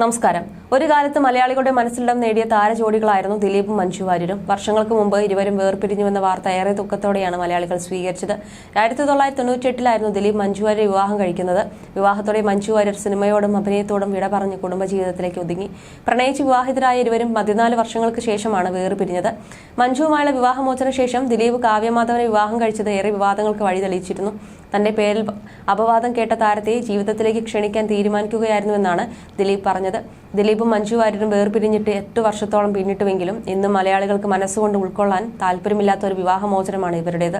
നമസ്കാരം. ഒരു കാലത്ത് മലയാളികളുടെ മനസ്സിലിടം നേടിയ താരജോഡികളായിരുന്നു ദിലീപും മഞ്ജു വാര്യരും. വർഷങ്ങൾക്ക് മുമ്പ് ഇരുവരും വേർപിരിഞ്ഞുവെന്ന വാർത്ത ഏറെ ദുഃഖത്തോടെയാണ് മലയാളികൾ സ്വീകരിച്ചത്. ആയിരത്തി തൊള്ളായിരത്തി തൊണ്ണൂറ്റിയെട്ടിലായിരുന്നു ദിലീപ് മഞ്ജു വാര്യർ വിവാഹം കഴിക്കുന്നത്. വിവാഹത്തോടെ മഞ്ജു വാര്യർ സിനിമയോടും അഭിനയത്തോടും വിട പറഞ്ഞ് കുടുംബജീവിതത്തിലേക്ക് ഒതുങ്ങി. പ്രണയിച്ച് വിവാഹിതരായ ഇരുവരും പതിനാല് വർഷങ്ങൾക്ക് ശേഷമാണ് വേർപിരിഞ്ഞത്. മഞ്ജുവുമായുള്ള വിവാഹമോചന ശേഷം ദിലീപ് കാവ്യമാധവനെ വിവാഹം കഴിച്ചത് ഏറെ വിവാദങ്ങൾക്ക് വഴി തെളിയിച്ചിരുന്നു തന്റെ പേരിൽ അപവാദം കേട്ട താരത്തെ ജീവിതത്തിലേക്ക് ക്ഷണിക്കാൻ തീരുമാനിക്കുകയായിരുന്നുവെന്നാണ് ദിലീപ് പറഞ്ഞത്. ദിലീപും മഞ്ജു വാര്യരും വേർപിരിഞ്ഞിട്ട് എട്ട് വർഷത്തോളം പിന്നിട്ടുവെങ്കിലും ഇന്ന് മലയാളികൾക്ക് മനസ്സുകൊണ്ട് ഉൾക്കൊള്ളാൻ താല്പര്യമില്ലാത്ത ഒരു വിവാഹമോചനമാണ് ഇവരുടേത്.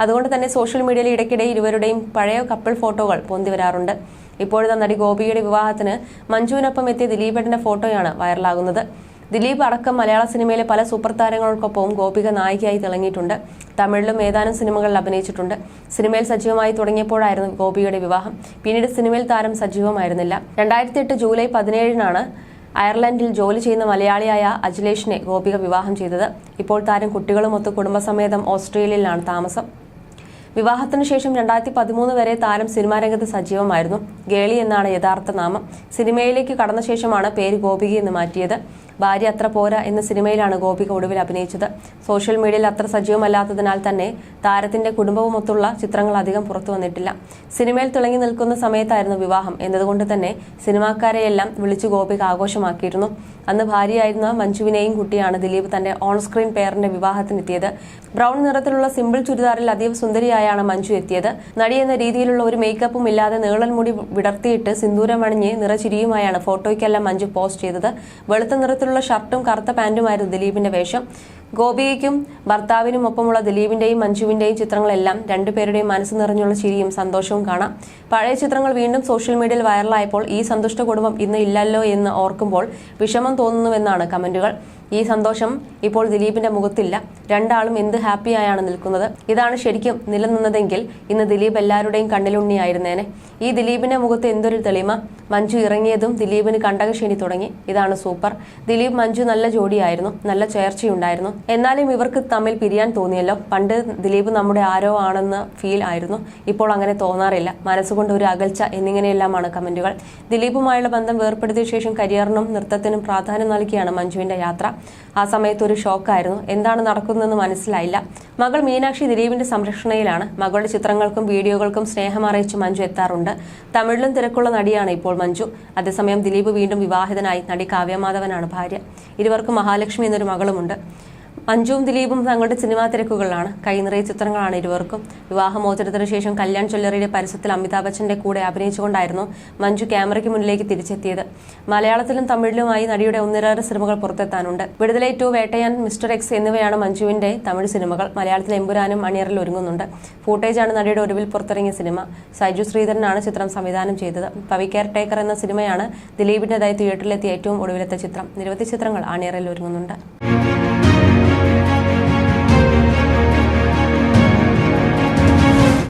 അതുകൊണ്ട് തന്നെ സോഷ്യൽ മീഡിയയിൽ ഇടയ്ക്കിടെ ഇരുവരുടെയും പഴയ കപ്പിൾ ഫോട്ടോകൾ പൊന്തി വരാറുണ്ട്. ഇപ്പോഴത്തെ നടി ഗോപിയുടെ വിവാഹത്തിന് മഞ്ജുവിനൊപ്പം എത്തിയ ദിലീപേട്ടന്റെ ഫോട്ടോയാണ് വൈറലാകുന്നത്. ദിലീപ് അടക്കം മലയാള സിനിമയിലെ പല സൂപ്പർ താരങ്ങൾക്കൊപ്പവും ഗോപിക നായികയായി തിളങ്ങിയിട്ടുണ്ട്. തമിഴിലും ഏതാനും സിനിമകളിൽ അഭിനയിച്ചിട്ടുണ്ട്. സിനിമയിൽ സജീവമായി തുടങ്ങിയപ്പോഴായിരുന്നു ഗോപിയുടെ വിവാഹം. പിന്നീട് സിനിമയിൽ താരം സജീവമായിരുന്നില്ല. രണ്ടായിരത്തി എട്ട് ജൂലൈ പതിനേഴിനാണ് അയർലൻഡിൽ ജോലി ചെയ്യുന്ന മലയാളിയായ അജിലേഷിനെ ഗോപിക വിവാഹം ചെയ്തത്. ഇപ്പോൾ താരം കുട്ടികളുമൊത്ത് കുടുംബസമേതം ഓസ്ട്രേലിയയിലാണ് താമസം. വിവാഹത്തിനു ശേഷം രണ്ടായിരത്തി പതിമൂന്ന് വരെ താരം സിനിമാ രംഗത്ത് സജീവമായിരുന്നു. ഗേളി എന്നാണ് യഥാർത്ഥ നാമം. സിനിമയിലേക്ക് കടന്ന ശേഷമാണ് പേര് ഗോപിക എന്ന് മാറ്റിയത്. ഭാര്യ അത്ര പോരാ എന്ന സിനിമയിലാണ് ഗോപിക ഒടുവിൽ അഭിനയിച്ചത്. സോഷ്യൽ മീഡിയയിൽ അത്ര സജീവമല്ലാത്തതിനാൽ തന്നെ താരത്തിന്റെ കുടുംബവുമൊത്തുള്ള ചിത്രങ്ങൾ അധികം പുറത്തു വന്നിട്ടില്ല. സിനിമയിൽ തിളങ്ങി നിൽക്കുന്ന സമയത്തായിരുന്നു വിവാഹം. എന്നതുകൊണ്ട് തന്നെ സിനിമാക്കാരെയെല്ലാം വിളിച്ചു ഗോപിക ആഘോഷമാക്കിയിരുന്നു. അന്ന് ഭാര്യയായിരുന്ന മഞ്ജുവിനെയും കുട്ടിയാണ് ദിലീപ് തന്റെ ഓൺ സ്ക്രീൻ പേരന്റെ വിവാഹത്തിനെത്തിയത്. ബ്രൗൺ നിറത്തിലുള്ള സിമ്പിൾ ചുരിദാറിൽ അതീവ സുന്ദരിയായാണ് മഞ്ജു എത്തിയത്. നടി എന്ന രീതിയിലുള്ള ഒരു മേക്കപ്പും ഇല്ലാതെ നീളൻ മുടി വിടർത്തിയിട്ട് സിന്ദൂരം അണിഞ്ഞ് നിറച്ചിരിയുമായാണ് ഫോട്ടോയ്ക്കെല്ലാം മഞ്ജു പോസ്റ്റ് ചെയ്തത്. വെളുത്ത നിറത്തിലുള്ള ഷർട്ടും കറുത്ത പാന്റുമായിരുന്നു ദിലീപിന്റെ വേഷം. ഗോപികയ്ക്കും ഭർത്താവിനും ഒപ്പമുള്ള ദിലീപിന്റെയും മഞ്ജുവിന്റെയും ചിത്രങ്ങളെല്ലാം രണ്ടുപേരുടെയും മനസ്സ് നിറഞ്ഞുള്ള ചിരിയും സന്തോഷവും കാണാം. പഴയ ചിത്രങ്ങൾ വീണ്ടും സോഷ്യൽ മീഡിയയിൽ വൈറലായപ്പോൾ ഈ സന്തുഷ്ട കുടുംബം ഇന്ന് ഇല്ലല്ലോ എന്ന് ഓർക്കുമ്പോൾ വിഷമം തോന്നുന്നുവെന്നാണ് കമന്റുകൾ. ഈ സന്തോഷം ഇപ്പോൾ ദിലീപിന്റെ മുഖത്തില്ല. രണ്ടാളും എന്ത് ഹാപ്പിയായാണ് നിൽക്കുന്നത്. ഇതാണ് ശരിക്കും നിലനിന്നതെങ്കിൽ ഇന്ന് ദിലീപ് എല്ലാവരുടെയും കണ്ണിലുണ്ണിയായിരുന്നേനെ. ഈ ദിലീപിന്റെ മുഖത്ത് എന്തൊരു തെളിമ. മഞ്ജു ഇറങ്ങിയതും ദിലീപിന് കണ്ടകശേനി തുടങ്ങി. ഇതാണ് സൂപ്പർ. ദിലീപ് മഞ്ജു നല്ല ജോഡിയായിരുന്നു നല്ല ചേർച്ചയുണ്ടായിരുന്നു. എന്നാലും ഇവർക്ക് തമ്മിൽ പിരിയാൻ തോന്നിയല്ലോ. പണ്ട് ദിലീപ് നമ്മുടെ ആരോ ആണെന്ന് ഫീൽ ആയിരുന്നു. ഇപ്പോൾ അങ്ങനെ തോന്നാറില്ല. മനസ്സുകൊണ്ട് ഒരു അകൽച്ച എന്നിങ്ങനെയെല്ലാമാണ് കമന്റുകൾ. ദിലീപുമായുള്ള ബന്ധം വേർപ്പെടുത്തിയ ശേഷം കരിയറിനും നൃത്തത്തിനും പ്രാധാന്യം നൽകിയാണ് മഞ്ജുവിന്റെ യാത്ര. ആ സമയത്ത് ഒരു ഷോക്കായിരുന്നു എന്താണ് നടക്കുന്നതെന്ന് മനസ്സിലായില്ല. മകൾ മീനാക്ഷി ദിലീപിന്റെ സംരക്ഷണയിലാണ്. മകളുടെ ചിത്രങ്ങൾക്കും വീഡിയോകൾക്കും സ്നേഹം അറിയിച്ച് മഞ്ജു എത്താറുണ്ട്. തമിഴിലും തിരക്കുള്ള നടിയാണ് മഞ്ജു. അതേസമയം ദിലീപ് വീണ്ടും വിവാഹിതനായി നടി കാവ്യമാധവനാണ് ഭാര്യ. ഇരുവർക്കും മഹാലക്ഷ്മി എന്നൊരു മകളുമുണ്ട്. മഞ്ജുവും ദിലീപും തങ്ങളുടെ സിനിമാ തിരക്കുകളിലാണ്. കൈനിറയ ചിത്രങ്ങളാണ് ഇരുവർക്കും. വിവാഹമോചനത്തിന് ശേഷം കല്യാൺ ജ്വല്ലറിയുടെ പരസ്യത്തിൽ അമിതാഭ് ബച്ചന്റെ കൂടെ അഭിനയിച്ചുകൊണ്ടായിരുന്നു മഞ്ജു ക്യാമറയ്ക്ക് മുന്നിലേക്ക് തിരിച്ചെത്തിയത്. മലയാളത്തിലും തമിഴിലുമായി നടിയുടെ ഒന്നിലേറെ സിനിമകൾ പുറത്തെത്താനുണ്ട്. Viduthalai two Vettaiyan mister X എന്നിവയാണ് മഞ്ജുവിന്റെ തമിഴ് സിനിമകൾ. മലയാളത്തിൽ എമ്പുരാനും അണിയറിൽ ഒരുങ്ങുന്നുണ്ട്. ഫൂട്ടേജാണ് നടിയുടെ ഒടുവിൽ പുറത്തിറങ്ങിയ സിനിമ. സൈജു ശ്രീധരനാണ് ചിത്രം സംവിധാനം ചെയ്തത്. പവി കെയർ ടേക്കർ എന്ന സിനിമയാണ് ദിലീപിന്റേതായി തിയേറ്ററിലെത്തിയ ഏറ്റവും ഒടുവിലത്തെ ചിത്രം. നിരവധി ചിത്രങ്ങൾ അണിയറിൽ ഒരുങ്ങുന്നുണ്ട്.